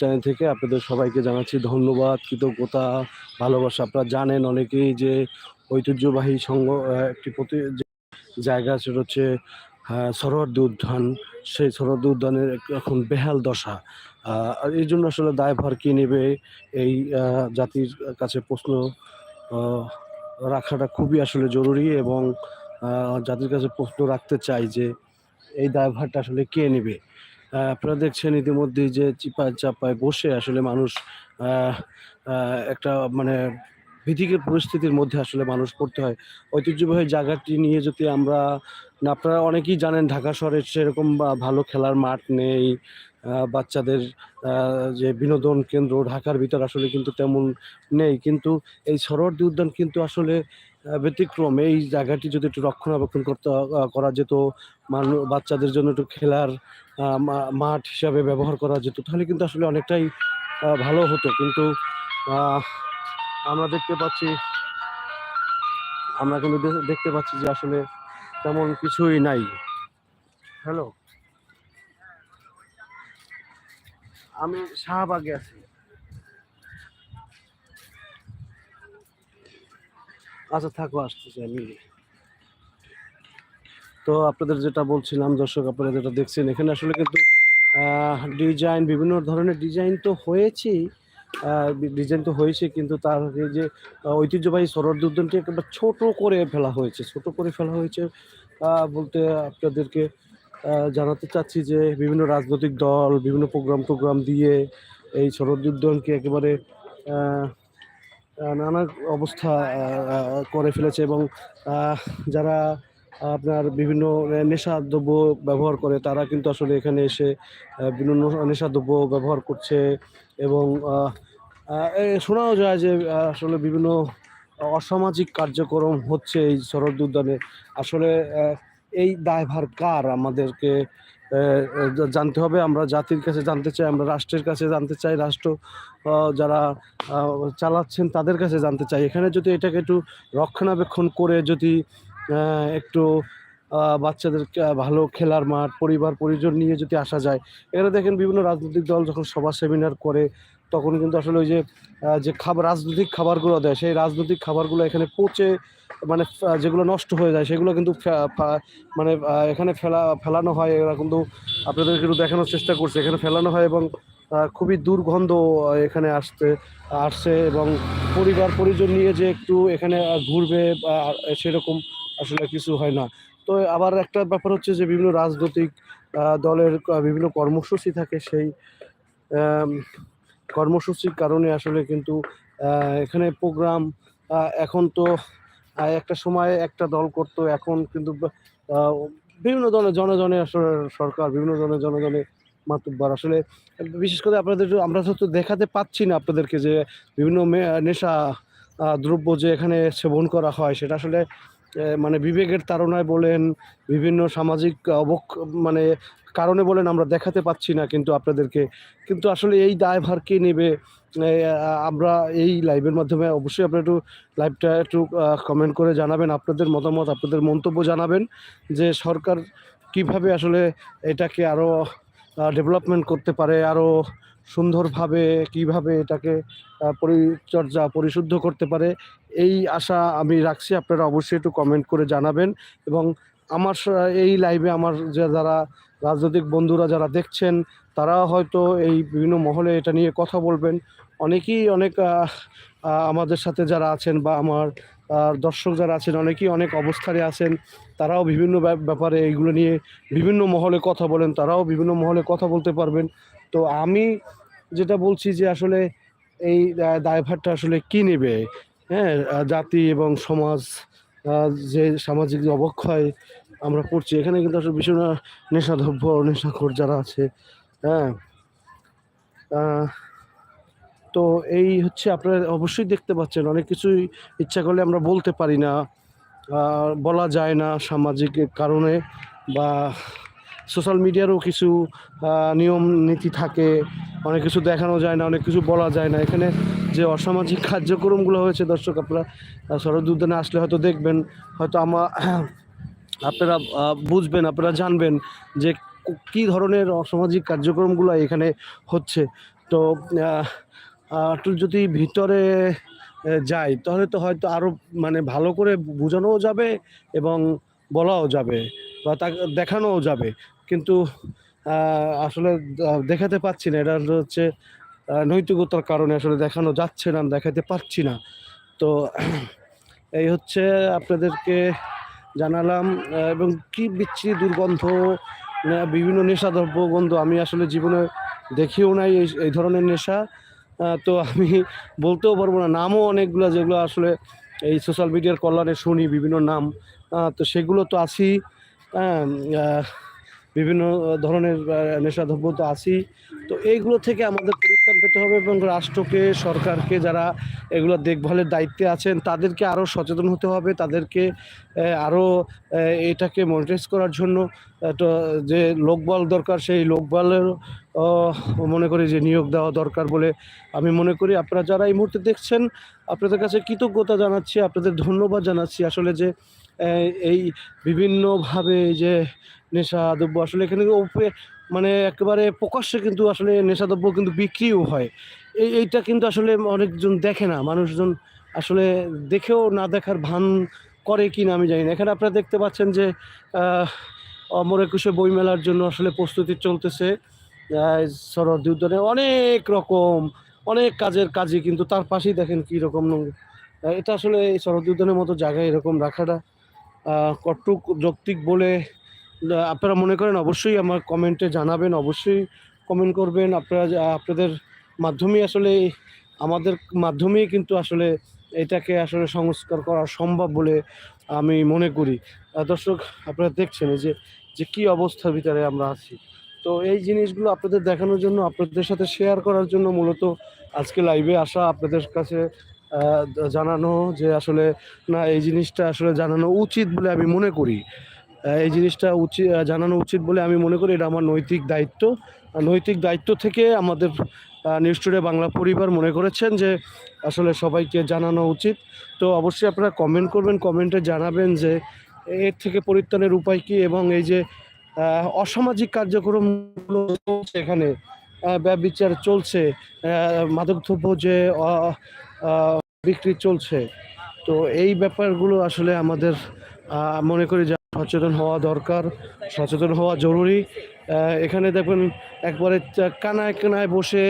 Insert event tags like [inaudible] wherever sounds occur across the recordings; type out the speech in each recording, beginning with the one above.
Channel থেকে আপনাদের সবাইকে জানাচ্ছি ধন্যবাদ, কৃতজ্ঞতা, ভালোবাসা। আপনারা জানেন অনেকেই যে ঐতিহ্যবাহী সংঘ একটি প্রতি জায়গা সেটা হচ্ছে সরোয়ার্দী উদ্যান। সেই সরোয়ার্দী উদ্যানের এখন বেহাল দশা। আর এই জন্য আসলে দায়ভার কী নেবে এই জাতির কাছে প্রশ্ন রাখাটা খুবই আসলে জরুরি এবং জাতির কাছে প্রশ্ন রাখতে চাই যে এই দায়ভারটা আসলে কে নেবে। আপনারা দেখছেন ইতিমধ্যেই যে চিপায় চাপায় বসে আসলে মানুষ একটা মানে ভীতিকের পরিস্থিতির মধ্যে আসলে মানুষ পড়তে হয়। ঐতিহ্যবাহী জায়গাটি নিয়ে যদি আমরা, আপনারা অনেকেই জানেন ঢাকা শহরে সেরকম ভালো খেলার মাঠ নেই বাচ্চাদের যে বিনোদন কেন্দ্র ঢাকার ভিতর আসলে কিন্তু তেমন নেই। কিন্তু এই সরোয়ার্দী উদ্যান কিন্তু আসলে ব্যতিক্রম। এই জায়গাটি যদি একটু রক্ষণাবেক্ষণ করতে করা যেত মানুষ বাচ্চাদের জন্য একটু খেলার মাঠ হিসাবে ব্যবহার করা যেত, তাহলে কিন্তু আসলে অনেকটাই ভালো হতো। কিন্তু আমরা দেখতে পাচ্ছি, আমরা কিন্তু দেখতে পাচ্ছি যে আসলে তেমন কিছুই নাই। হ্যালো আমি শাহবাগে আছি। আচ্ছা থাকো, আসতেছি আমি। তো আপনাদের যেটা বলছিলাম, দর্শক আপনারা যেটা দেখছেন, এখানে আসলে কিন্তু ডিজাইন বিভিন্ন ধরনের ডিজাইন তো হয়েছেই ডিজাইন তো হয়েছে, কিন্তু তার যে ঐতিহ্যবাহী সরোয়ার্দী উদ্যানটি একেবারে ছোট করে ফেলা হয়েছে, ছোট করে ফেলা হয়েছে বলতে আপনাদেরকে জানাতে চাচ্ছি যে বিভিন্ন রাজনৈতিক দল, বিভিন্ন প্রোগ্রাম টোগ্রাম দিয়ে এই সরোয়ার্দী উদ্যানকে একেবারে নানা অবস্থা করে ফেলেছে এবং যারা আপনার বিভিন্ন নেশাদ্রব্য ব্যবহার করে, তারা কিন্তু আসলে এখানে এসে বিভিন্ন নেশাদ্রব্য ব্যবহার করছে এবং শোনাও যায় যে আসলে বিভিন্ন অসামাজিক কার্যক্রম হচ্ছে এই শরৎ উদ্যানে আসলে এই দায়ভার কার আমাদেরকে জানতে হবে, আমরা জাতির কাছে জানতে চাই, আমরা রাষ্ট্রের কাছে জানতে চাই, রাষ্ট্র যারা চালাচ্ছেন তাদের কাছে জানতে চাই। এখানে যদি এটাকে একটু রক্ষণাবেক্ষণ করে যদি একটু বাচ্চাদের ভালো খেলার মাঠ, পরিবার, পরিজন নিয়ে যদি আসা যায়, এখানে দেখেন বিভিন্ন রাজনৈতিক দল যখন সভা, সেমিনার করে, তখন কিন্তু আসলে ওই যে যে খাবার, রাজনৈতিক খাবারগুলো দেয়, সেই রাজনৈতিক খাবারগুলো এখানে পচে মানে যেগুলো নষ্ট হয়ে যায়, সেগুলো কিন্তু মানে এখানে ফেলা, ফেলানো হয়। এরা কিন্তু আপনাদেরকে একটু দেখানোর চেষ্টা করছে। এখানে ফেলানো হয় এবং খুবই দুর্গন্ধ এখানে আসতে আসছে এবং পরিবার, পরিজন নিয়ে যে একটু এখানে ঘুরবে সেরকম আসলে কিছু হয় না। তো আবার একটা ব্যাপার হচ্ছে যে, বিভিন্ন রাজনৈতিক দলের বিভিন্ন কর্মসূচি থাকে সেই কর্মসূচির কারণে আসলে কিন্তু এখানে প্রোগ্রাম এখন তো একটা সময় একটা দল করত, এখন কিন্তু বিভিন্ন ধরনের জনজনে আসলে সরকার, বিভিন্ন ধরনের জনজনে মাতুব্বার। আসলে বিশেষ করে আপনাদের আমরা তো দেখাতে পাচ্ছি না আপনাদেরকে যে বিভিন্ন নেশা দ্রব্য যে এখানে সেবন করা হয়, সেটা আসলে মানে বিবেকের তাড়নায় বলেন, বিভিন্ন সামাজিক অবক মানে কারণে বলেন আমরা দেখাতে পাচ্ছি না কিন্তু আপনাদেরকে। কিন্তু আসলে এই দায়ভার কে নেবে? আমরা এই লাইভের মাধ্যমে অবশ্যই আপনারা একটু লাইভটা একটু কমেন্ট করে জানাবেন, আপনাদের মতামত, আপনাদের মন্তব্য জানাবেন যে সরকার কীভাবে আসলে এটাকে আরও ডেভেলপমেন্ট করতে পারে আরও সুন্দরভাবে কীভাবে এটাকে পরিচর্যা পরিশুদ্ধ করতে পারে, এই আশা আমি রাখছি। আপনারা অবশ্যই একটু কমেন্ট করে জানাবেন এবং আমার এই লাইভে আমার যে যারা রাজনৈতিক বন্ধুরা যারা দেখছেন, তারাও হয়তো এই বিভিন্ন মহলে এটা নিয়ে কথা বলবেন। অনেকেই অনেক আমাদের সাথে যারা আছেন বা আমার দর্শক যারা আছেন, অনেকেই অনেক অবস্থানে আছেন, তারাও বিভিন্ন ব্যাপ- ব্যাপারে এইগুলো নিয়ে বিভিন্ন মহলে কথা বলেন, তারাও বিভিন্ন মহলে কথা বলতে পারবেন। তো আমি যেটা বলছি যে আসলে এই দায়ভারটা আসলে কি নেবে? হ্যাঁ জাতি এবং সমাজ যে সামাজিক অবক্ষয় আমরা করছি, এখানে কিন্তু আসলে ভীষণ নেশাদ্রব্য, নেশাখোর যারা আছে হ্যাঁ। তো এই হচ্ছে আপনারা অবশ্যই দেখতে পাচ্ছেন, অনেক কিছুই ইচ্ছা করলে আমরা বলতে পারি না। বলা যায় না সামাজিক কারণে বা সোশ্যাল মিডিয়ারও কিছু নিয়ম নীতি থাকে, অনেক কিছু দেখানো যায় না, অনেক কিছু বলা যায় না। এখানে যে অসামাজিক কার্যক্রমগুলো হয়েছে, দর্শক আপনারা শরৎ উদ্যানে আসলে হয়তো দেখবেন, হয়তো আমার [clears throat] আপনারা বুঝবেন, আপনারা জানবেন যে কী ধরনের অসামাজিক কার্যক্রমগুলো এখানে হচ্ছে। তো একটু যদি ভিতরে যাই, তাহলে তো হয়তো আরও মানে ভালো করে বোঝানোও যাবে এবং বলাও যাবে বা তাকে, দেখানোও যাবে। কিন্তু আসলে দেখাতে পাচ্ছি না। এটা হচ্ছে নৈতিকতার কারণে আসলে দেখানো যাচ্ছে না দেখাতে পারছি না। তো, [clears throat] এই হচ্ছে আপনাদেরকে জানালাম এবং কি বিচ্ছিরি দুর্গন্ধ বিভিন্ন নেশাদ্রব্য গন্ধ আমি আসলে জীবনে দেখিও নাই এই এই ধরনের নেশা। তো আমি বলতেও পারব না, নামও অনেকগুলো যেগুলো আসলে এই সোশ্যাল মিডিয়ার কল্যাণে শুনি বিভিন্ন নাম। তো সেগুলো তো আছি বিভিন্ন ধরনের নেশাদ্রব্য তো আছি তো এইগুলো থেকে আমাদের পরিত্রাণ পেতে হবে এবং রাষ্ট্রকে, সরকারকে যারা এগুলো দেখভালের দায়িত্বে আছেন, তাদেরকে আরও সচেতন হতে হবে, তাদেরকে আরও এটাকে মনিটাইজ করার জন্য যে লোকবল দরকার, সেই লোকবলের মনে করি যে নিয়োগ দেওয়া দরকার বলে আমি মনে করি। আপনারা যারা এই মুহূর্তে দেখছেন, আপনাদের কাছে কৃতজ্ঞতা জানাচ্ছি, আপনাদের ধন্যবাদ জানাচ্ছি। আসলে যে এই বিভিন্নভাবে যে নেশাদ্রব্য, আসলে এখানে মানে একেবারে প্রকাশ্যে কিন্তু আসলে নেশাদ্রব্য কিন্তু বিক্রিও হয়। এই, এইটা কিন্তু আসলে অনেকজন দেখে না, মানুষজন আসলে দেখেও না দেখার ভান করে কি না আমি জানি না। এখানে আপনারা দেখতে পাচ্ছেন যে অমর একুশে বইমেলার জন্য আসলে প্রস্তুতি চলতেছে। শরৎ উদ্যানে অনেক রকম, অনেক কাজের কাজই কিন্তু তার পাশেই দেখেন কী রকম এটা আসলে এই শরৎ উদ্যানের মতো জায়গায় এরকম রাখাটা কটুক যৌক্তিক বলে আপনারা মনে করেন অবশ্যই আমার কমেন্টে জানাবেন, অবশ্যই কমেন্ট করবেন। আপনারা আপনাদের মাধ্যমেই আসলে, আমাদের মাধ্যমেই কিন্তু আসলে এটাকে আসলে সংস্কার করা সম্ভব বলে আমি মনে করি। দর্শক, আপনারা দেখছেন যে যে কী অবস্থার ভিতরে আমরা আছি। তো এই জিনিসগুলো আপনাদের দেখানোর জন্য, আপনাদের সাথে শেয়ার করার জন্য মূলত আজকে লাইভে আসা, আপনাদের কাছে জানানো যে আসলে না, এই জিনিসটা আসলে জানানো উচিত বলে আমি মনে করি। এই জিনিসটা উচিত জানানো উচিত বলে আমি মনে করি, এটা আমার নৈতিক দায়িত্ব। নৈতিক দায়িত্ব থেকে আমাদের নিউজ টুডে বাংলা পরিবার মনে করেছেন যে আসলে সবাইকে জানানো উচিত। তো অবশ্যই আপনারা কমেন্ট করবেন কমেন্টে জানাবেন যে এর থেকে পরিত্রাণের উপায় কী এবং এই যে অসামাজিক কার্যক্রমগুলো এখানে। ব্যবচার চলছে। মাদকদ্রব্য যে বিক্রি চলছে। তো এই ব্যাপারগুলো আসলে আমাদের মনে করি যে সচেতন হওয়া দরকার। সচেতন হওয়া জরুরি। এখানে দেখবেন একবারে কানায় কানায় বসে,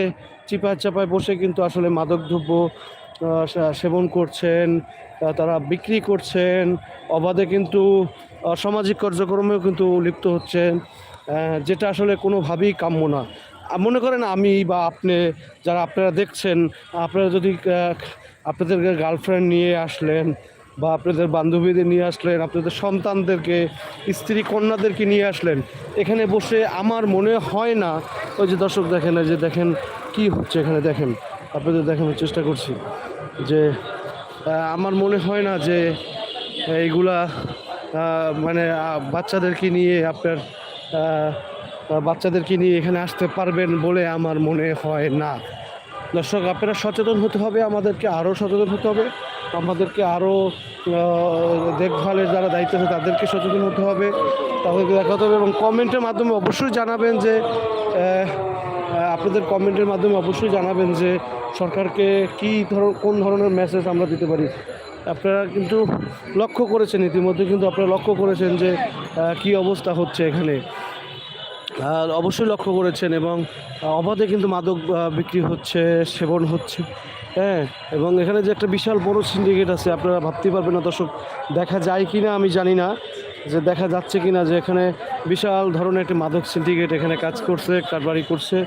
চিপায় চাপায় বসে কিন্তু আসলে মাদকদ্রব্য সেবন করছেন তারা বিক্রি করছেন। অবাধে কিন্তু সামাজিক কার্যক্রমেও কিন্তু লিপ্ত হচ্ছেন। যেটা আসলে কোনোভাবেই কাম্য না। মনে করেন আমি বা আপনি যারা আপনারা দেখছেন, আপনারা যদি আপনাদের গার্লফ্রেন্ড নিয়ে আসলেন বা আপনাদের বান্ধবীদের নিয়ে আসলেন, আপনাদের সন্তানদেরকে, স্ত্রী কন্যাদেরকে নিয়ে আসলেন, এখানে বসে আমার মনে হয় না, ওই যে দর্শক দেখেন যে দেখেন কি হচ্ছে এখানে দেখেন, আপনাদের দেখানোর চেষ্টা করছি যে আমার মনে হয় না যে এইগুলা মানে বাচ্চাদেরকে নিয়ে আপনার বাচ্চাদেরকে নিয়ে এখানে আসতে পারবেন বলে আমার মনে হয় না। দর্শক, আপনারা সচেতন হতে হবে, আমাদেরকে আরও সচেতন হতে হবে, আমাদেরকে আরও দেখভালের যারা দায়িত্ব আছে তাদেরকে সচেতন হতে হবে তাদেরকে দেখাতে হবে এবং কমেন্টের মাধ্যমে অবশ্যই জানাবেন যে আপনাদের কমেন্টের মাধ্যমে অবশ্যই জানাবেন যে সরকারকে কী ধর, কোন ধরনের মেসেজ আমরা দিতে পারি। আপনারা কিন্তু লক্ষ্য করেছেন ইতিমধ্যে, কিন্তু আপনারা লক্ষ্য করেছেন যে কী অবস্থা হচ্ছে এখানে। অবশ্যই লক্ষ্য করেছেন এবং অবাধে কিন্তু মাদক বিক্রি হচ্ছে, সেবন হচ্ছে হ্যাঁ? এবং এখানে যে একটা বিশাল বড় সিন্ডিকেট আছে, আপনারা ভাবতে পারবেন না দর্শক, দেখা যায় কি না আমি জানি না। যে দেখা যাচ্ছে কি না যে এখানে বিশাল ধরনের একটি মাদক সিন্ডিকেট এখানে কাজ করছে, কারবারি করছে।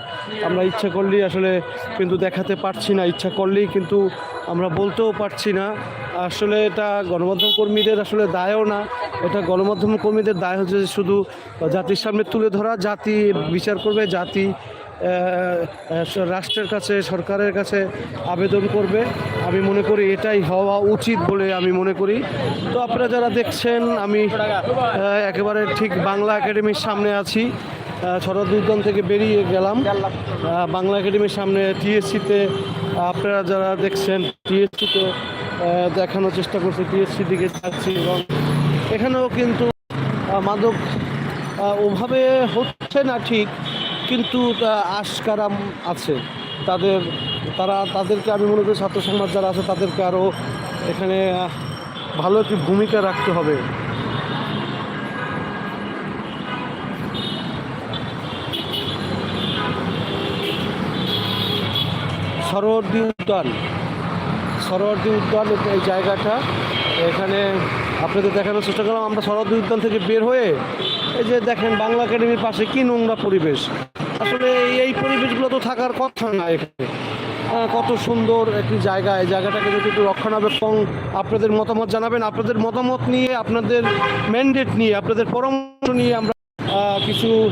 আমরা ইচ্ছা করলেই আসলে কিন্তু দেখাতে পারছি না, ইচ্ছা করলেই কিন্তু আমরা বলতেও পারছি না। আসলে এটা গণমাধ্যম কর্মীদের আসলে দায়ও না, এটা গণমাধ্যম কর্মীদের দায় হচ্ছে যে শুধু জাতির সামনে তুলে ধরা, জাতি বিচার করবে, জাতি রাষ্ট্রের কাছে, সরকারের কাছে আবেদন করবে। আমি মনে করি এটাই হওয়া উচিত বলে আমি মনে করি। তো আপনারা যারা দেখছেন, আমি একেবারে ঠিক বাংলা একাডেমির সামনে আছি। শরৎ উদ্যান থেকে বেরিয়ে গেলাম। বাংলা একাডেমির সামনে টিএসসিতে, আপনারা যারা দেখছেন, টিএসসিতে দেখানোর চেষ্টা করছি, টিএসসি দিকে যাচ্ছি এবং এখানেও কিন্তু মাদক ওভাবে হচ্ছে না ঠিক। কিন্তু আশকারাম আছে। তাদের, তারা, তাদেরকে আমি মনে করি ছাত্র সমাজ যারা আছে, তাদেরকে আরও এখানে ভালো একটি ভূমিকা রাখতে হবে। সরোয়ার্দী উদ্যান। সরোয়ার্দী উদ্যান এই জায়গাটা, এখানে আপনাদের দেখানোর চেষ্টা করলাম, আমরা সরোয়ার্দী উদ্যান থেকে বের হয়ে এই যে দেখেন, বাংলা একাডেমির পাশে কি নোংরা পরিবেশ। আসলে এই- পরিবেশগুলো তো থাকার কথা না এখানে। কত সুন্দর একটি জায়গা। এই জায়গাটাকে যদি একটু রক্ষণাবেক্ষণ আপনাদের মতামত জানাবেন, আপনাদের মতামত নিয়ে, আপনাদের ম্যান্ডেট নিয়ে, আপনাদের পরামর্শ নিয়ে আমরা কিছু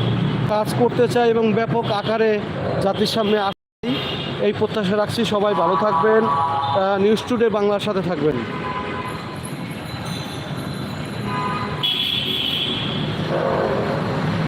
কাজ করতে চাই এবং ব্যাপক আকারে জাতির সামনে আসি এই প্রত্যাশা রাখছি। সবাই ভালো থাকবেন। নিউজ টুডে বাংলার সাথে থাকবেন।